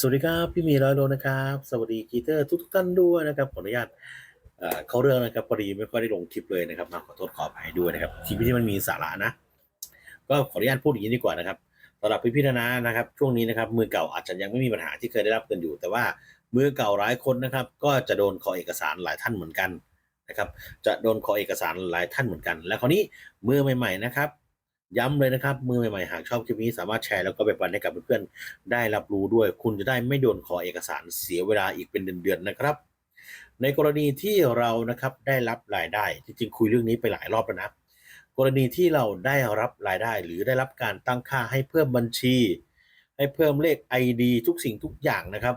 สวัสดีครับพี่มีร้อยโลนะครับ สวัสดีกีเตอร์ทุกท่านด้วยนะครับขออนุญาตเข้าเรื่องนะครับพอดีไม่ค่อยได้ลงคลิปเลยนะครับมาขอโทษขออภัยด้วยนะครับคลิปที่มันมีสาระนะ ก็ขออนุญาตพูดอย่างนี้ดีกว่านะครับสำหรับพี่ๆนานะครับ ช่วงนี้นะครับมือเก่าอาจจะยังไม่มีปัญหาที่เคยได้รับกันอยู่ แต่ว่ามือเก่าหลายคนนะครับ ก็จะโดนขอเอกสารหลายท่านเหมือนกันนะครับ จะโดนขอเอกสารหลายท่านเหมือนกัน และคราวนี้มือใหม่ ๆ นะครับ ย้ำเลยนะครับ มือใหม่ๆ หากชอบคลิปนี้สามารถแชร์แล้วก็ไปปันให้กับเพื่อนๆ ได้รับรู้ด้วย คุณจะได้ไม่โดนขอเอกสารเสียเวลาอีกเป็นเดือนๆนะครับ ในกรณีที่เรานะครับได้รับรายได้จริงๆคุยเรื่องนี้ไปหลายรอบแล้วนะ กรณีที่เราได้รับรายได้หรือได้รับการตั้งค่าให้เพิ่มบัญชี ให้เพิ่มเลข ID ทุกสิ่งทุกอย่างนะครับ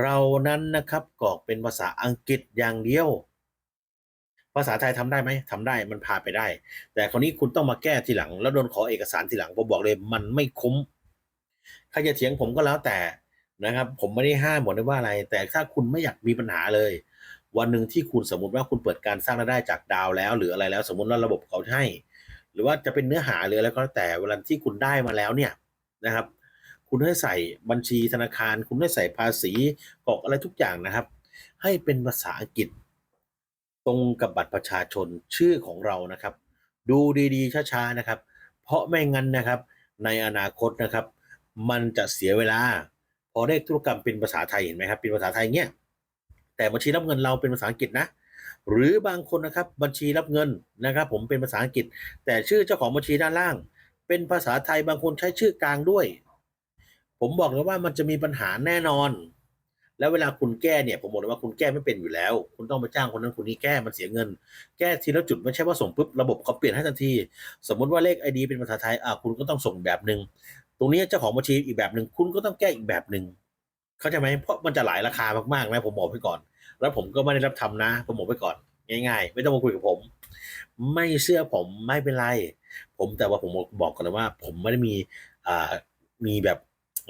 เรานั้นนะครับกรอกเป็นภาษาอังกฤษอย่างเดียว ภาษาไทยทำได้ไหมทำได้มันพาไปได้ แต่คราวนี้คุณต้องมาแก้ทีหลัง แล้วโดนขอเอกสารทีหลังผมบอกเลยมันไม่คุ้มใครจะเถียงผมก็แล้วแต่นะครับ ผมไม่ได้ห้ามบอกได้ว่าอะไร แต่ถ้าคุณไม่อยากมีปัญหาเลย วันหนึ่งที่คุณสมมติว่าคุณเปิดการสร้างรายได้จากดาวแล้ว หรืออะไรแล้ว สมมติว่าระบบเขาให้ หรือว่าจะเป็นเนื้อหาหรืออะไรก็แล้วแต่เวลาที่คุณได้มาแล้วเนี่ยนะครับ คุณให้ใส่บัญชีธนาคาร คุณให้ใส่ภาษีกรอกอะไรทุกอย่างนะครับ ให้เป็นภาษาอังกฤษ ตรงกับบัตรประชาชนชื่อของเรานะครับ ดูดีๆช้าๆนะครับ เพราะไม่งั้นนะครับ ในอนาคตนะครับ มันจะเสียเวลา พอเลขธุรกรรมเป็นภาษาไทยเห็นไหมครับเป็นภาษาไทยเงี้ยแต่บัญชีรับเงินเราเป็นภาษาอังกฤษนะ หรือบางคนนะครับบัญชีรับเงินนะครับ ผมเป็นภาษาอังกฤษ แต่ชื่อเจ้าของบัญชีด้านล่าง เป็นภาษาไทยบางคนใช้ชื่อกลางด้วย ผมบอกเลยว่ามันจะมีปัญหาแน่นอน แล้วเวลาคุณแก้เนี่ยผมบอกเลยว่าคุณแก้ไม่เป็นอยู่แล้ว คุณต้องไปจ้างคนนั้นคนนี้แก้มันเสียเงิน แก้ทีละจุดไม่ใช่ว่าส่งปุ๊บระบบเขาเปลี่ยนให้ทันที สมมติว่าเลขไอดีเป็นภาษาไทยอะคุณก็ต้องส่งแบบหนึ่งตรงนี้เจ้าของบัญชีอีกแบบหนึ่งคุณก็ต้องแก้อีกแบบหนึ่งเข้าใจไหมเพราะมันจะหลายราคามากๆนะผมบอกไว้ก่อน แล้วผมก็ไม่ได้รับทำนะผมบอกไว้ก่อน ง่ายๆ ไม่ต้องมาคุยกับผม ไม่เชื่อผมไม่เป็นไร ผมแต่ว่าผมบอกก่อนเลยว่า ผมไม่ได้มีอ่ามีแบบ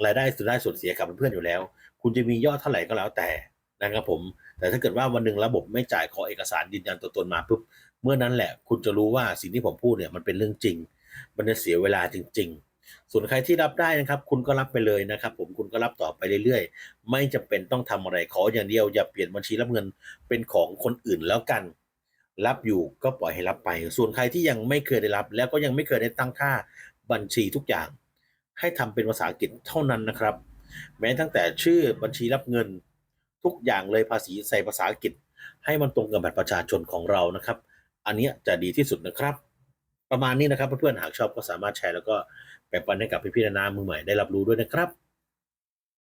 รายได้สุดได้ส่วนเสียกับเพื่อนอยู่แล้ว คุณจะมียอดเท่าไหร่ก็แล้วแต่นะครับผม แต่ถ้าเกิดว่าวันหนึ่งระบบไม่จ่ายขอเอกสารยืนยันตัวตนมาปุ๊บเมื่อนั้นแหละ คุณจะรู้ว่าสิ่งที่ผมพูดเนี่ยมันเป็นเรื่องจริง มันจะเสียเวลาจริง ๆส่วนใครที่รับได้นะครับ คุณก็รับไปเลยนะครับ ผมคุณก็รับต่อไปเรื่อยๆ ไม่จำเป็นต้องทำอะไรขออย่างเดียว อย่าเปลี่ยนบัญชีรับเงินเป็นของคนอื่นแล้วกัน รับอยู่ก็ปล่อยให้รับไป ส่วนใครที่ยังไม่เคยได้รับ แล้วก็ยังไม่เคยได้ตั้งค่าบัญชีทุกอย่าง ให้ทำเป็นภาษาอังกฤษเท่านั้นนะครับ แม้ตั้งแต่ชื่อบัญชีรับเงิน ทุกอย่างเลยภาษีใส่ภาษาอังกฤษ ให้มันตรงกับบัตรประชาชนของเรานะครับ อันนี้จะดีที่สุดนะครับ ประมาณนี้นะครับเพื่อนๆหากชอบก็สามารถแชร์แล้วก็แบ่งปันให้กับพี่ๆนานามือใหม่ได้รับรู้ด้วยนะครับ